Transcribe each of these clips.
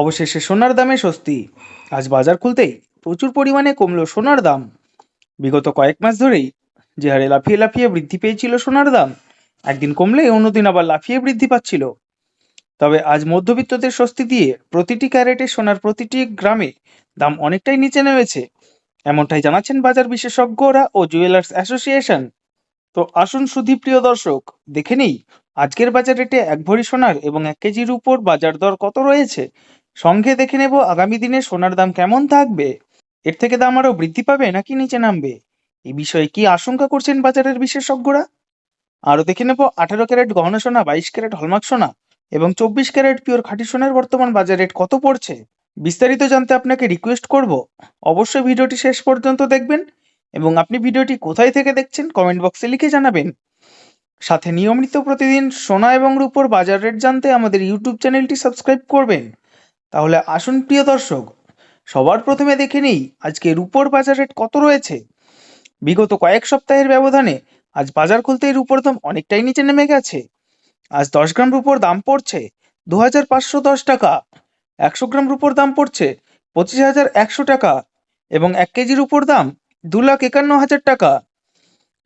অবশেষে সোনার দামে স্বস্তি। আজ বাজার খুলতেই প্রচুর পরিমাণে কমলো সোনার দাম। বিগত কয়েক মাস ধরেই যে হারে লাফিয়ে লাফিয়ে বৃদ্ধি পেয়েছিল সোনার দাম। একদিন কমলে অন্যদিন আবার লাফিয়ে বৃদ্ধি পাচ্ছিল। তবে আজ মধ্যবিত্তদের স্বস্তি দিয়ে প্রতিটি ক্যারেটে সোনার প্রতিটি গ্রামে দাম অনেকটাই নিচে নেমেছে। এমনটাই জানাচ্ছেন বাজার বিশেষজ্ঞরা ও জুয়েলার্স অ্যাসোসিয়েশন। তো আসুন সুধীপ্রিয় দর্শক, দেখে নেই, আজকের বাজার রেটে এক ভরি সোনার এবং এক কেজির উপর বাজার দর কত রয়েছে? সঙ্গে দেখে নেব আগামী দিনে সোনার দাম কেমন থাকবে? এর থেকে দাম আরও বৃদ্ধি পাবে নাকি নিচে নামবে? এই বিষয়ে কি আশঙ্কা করছেন বাজারের বিশেষজ্ঞরা? আরও দেখে নেব আঠারো ক্যারেট গহনা সোনা, বাইশ ক্যারেট হলমার্ক সোনা এবং চব্বিশ ক্যারেট পিওর খাঁটি সোনার বর্তমান বাজার রেট কত পড়ছে? বিস্তারিত জানতে আপনাকে রিকোয়েস্ট করব। অবশ্যই ভিডিওটি শেষ পর্যন্ত দেখবেন এবং আপনি ভিডিওটি কোথায় থেকে দেখছেন কমেন্ট বক্সে লিখে জানাবেন। সাথে নিয়মিত প্রতিদিন সোনা এবং রূপোর বাজার রেট জানতে আমাদের ইউটিউব চ্যানেলটি সাবস্ক্রাইব করবেন। তাহলে আসুন প্রিয় দর্শক, সবার প্রথমে দেখে নিই আজকে রুপোর বাজার রেট কত রয়েছে। বিগত কয়েক সপ্তাহের ব্যবধানে আজ বাজার খুলতেই রুপোর দাম অনেকটাই নিচে নেমে গেছে। আজ দশ গ্রাম রুপোর দাম পড়ছে দু হাজার পাঁচশো দশ টাকা, একশো গ্রাম রুপোর দাম পড়ছে পঁচিশ হাজার একশো টাকা এবং এক কেজির উপর দাম দু লাখ একান্ন হাজার টাকা।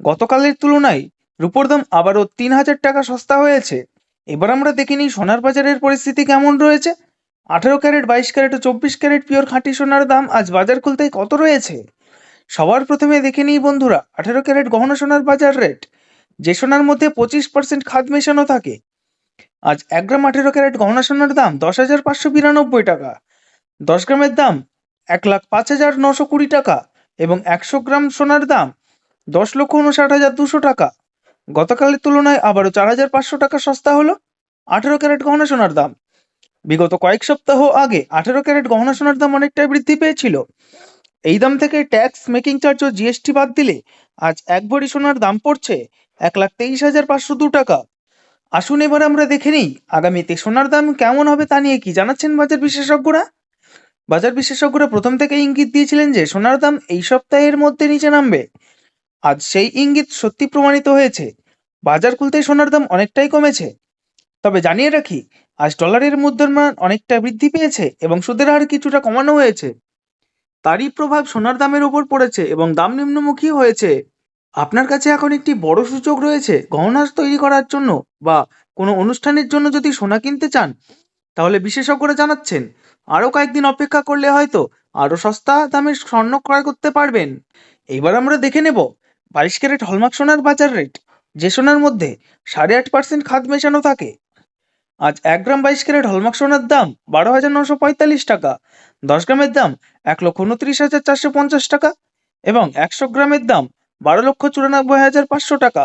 গতকালের তুলনায় রুপোর দাম আবারও তিন হাজার টাকা সস্তা হয়েছে। এবার আমরা দেখে নিই সোনার বাজারের পরিস্থিতি কেমন রয়েছে। আঠেরো ক্যারেট, বাইশ ক্যারেট ও চব্বিশ ক্যারেট পিওর খাঁটি সোনার দাম আজ বাজার খুলতেই কত রয়েছে? সবার প্রথমে দেখে নিই বন্ধুরা, আঠেরো ক্যারেট গহনা সোনার বাজার রেট। যে সোনার মধ্যে পঁচিশ পার্সেন্ট খাদ মেশানো থাকে। আজ এক গ্রাম আঠেরো ক্যারেট গহনা সোনার দাম দশ হাজার পাঁচশো বিরানব্বই টাকা। দশ গ্রামের দাম এক লাখ পাঁচ হাজার নশো কুড়ি টাকা এবং একশো গ্রাম সোনার দাম দশ লক্ষ উনষাট হাজার দুশো টাকা। গতকালের তুলনায় আবারও চার হাজার পাঁচশো টাকা সস্তা হলো। আঠেরো ক্যারেট গহনা সোনার দাম বিগত কয়েক সপ্তাহ আগে আঠেরো ক্যারেট গহনা সোনার দাম অনেকটাই বৃদ্ধি পেয়েছিল। এই দাম থেকে ট্যাক্স, মেকিং চার্জ ও জিএসটি বাদ দিলে আজ এক ভরি সোনার দাম পড়ছে এক লাখ তেইশ হাজার পাঁচশো দু টাকা। আসুন এবার আমরা দেখে নিই আগামীতে সোনার দাম কেমন হবে তা নিয়ে কি জানাচ্ছেন বাজার বিশেষজ্ঞরা? বাজার বিশেষজ্ঞরা প্রথম থেকে ইঙ্গিত দিয়েছিলেন যে সোনার দাম এই সপ্তাহের মধ্যে নিচে নামবে। আজ সেই ইঙ্গিত সত্যি প্রমাণিত হয়েছে। বাজার খুলতেই সোনার দাম অনেকটাই কমেছে। তবে জানিয়ে রাখি আজ ডলারের মুদ্রার মান অনেকটা বৃদ্ধি পেয়েছে এবং সুদের হার কিছুটা কমানো হয়েছে। তারই প্রভাব সোনার দামের উপর পড়েছে এবং দাম নিম্নমুখী হয়েছে। আপনার কাছে এখন একটি বড় সুযোগ রয়েছে গহনা তৈরি করার জন্য বা কোনো অনুষ্ঠানের জন্য যদি সোনা কিনতে চান, তাহলে বিশেষজ্ঞরা জানাচ্ছেন, আরও কয়েকদিন অপেক্ষা করলে হয়তো আরও সস্তা দামের স্বর্ণ ক্রয় করতে পারবেন। এবার আমরা দেখে নেব বাইশ ক্যারেট হলমার্ক সোনার বাজার রেট, যে সোনার মধ্যে সাড়ে আট পার্সেন্ট খাদ মেশানো থাকে। আজ এক গ্রাম বাইশ ক্যারেট হলমার্ক সোনার দাম বারো হাজার নশো পঁয়তাল্লিশ টাকা। দশ গ্রামের দাম এক লক্ষ উনত্রিশ হাজার চারশো পঞ্চাশ টাকা এবং একশো গ্রামের দাম বারো লক্ষ চুরানব্বই হাজার পাঁচশো টাকা।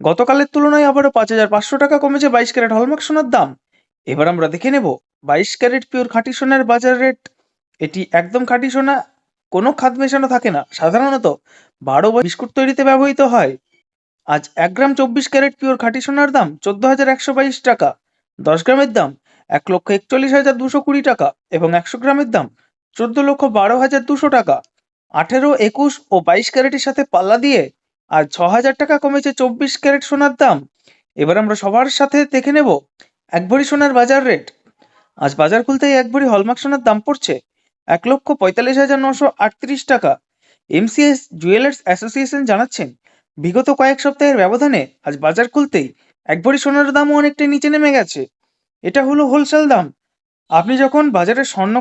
গতকালের তুলনায় আবারও পাঁচ হাজার পাঁচশো টাকা কমেছে বাইশ ক্যারেট হলমার্ক সোনার দাম। এবার আমরা দেখে নেব বাইশ ক্যারেট পিওর খাঁটি সোনার বাজার রেট। এটি একদম খাঁটি সোনা, কোনো খাদ মেশানো থাকে না। সাধারণত বারো বিস্কুট তৈরিতে ব্যবহৃত হয়। আজ এক গ্রাম চব্বিশ ক্যারেট পিওর খাঁটি সোনার দাম চোদ্দ হাজার একশো বাইশ টাকা। দশ গ্রামের দাম এক লক্ষ একচল্লিশ হাজার দুশো কুড়ি টাকা এবং একশো গ্রামের দাম চোদ্দ লক্ষ বারো হাজার দুশো টাকা। আঠেরো, একুশ ও বাইশ ক্যারেটের সাথে পাল্লা দিয়ে আজ ছ হাজার টাকা কমেছে চব্বিশ ক্যারেট সোনার দাম। এবার আমরা সবার সাথে দেখে নেব এক ভরি সোনার বাজার রেট। আজ বাজার খুলতেই এক ভরি হলমার্ক সোনার দাম পড়ছে এক লক্ষ পঁয়তাল্লিশ হাজার নশো আটত্রিশ টাকা। এমসিএস জুয়েলার্স অ্যাসোসিয়েশন জানাচ্ছেন, বিগত কয়েক সপ্তাহের ব্যবধানে আজ বাজার খুলতেই এক ভরি সোনার দামও অনেকটাই নিচে নেমে গেছে। এটা হলো হোলসেল দাম। আপনি যখন বাজারে স্বর্ণ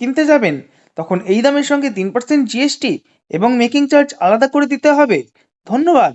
কিনতে যাবেন, তখন এই দামের সঙ্গে তিন পার্সেন্ট জিএসটি এবং মেকিং চার্জ আলাদা করে দিতে হবে। ধন্যবাদ।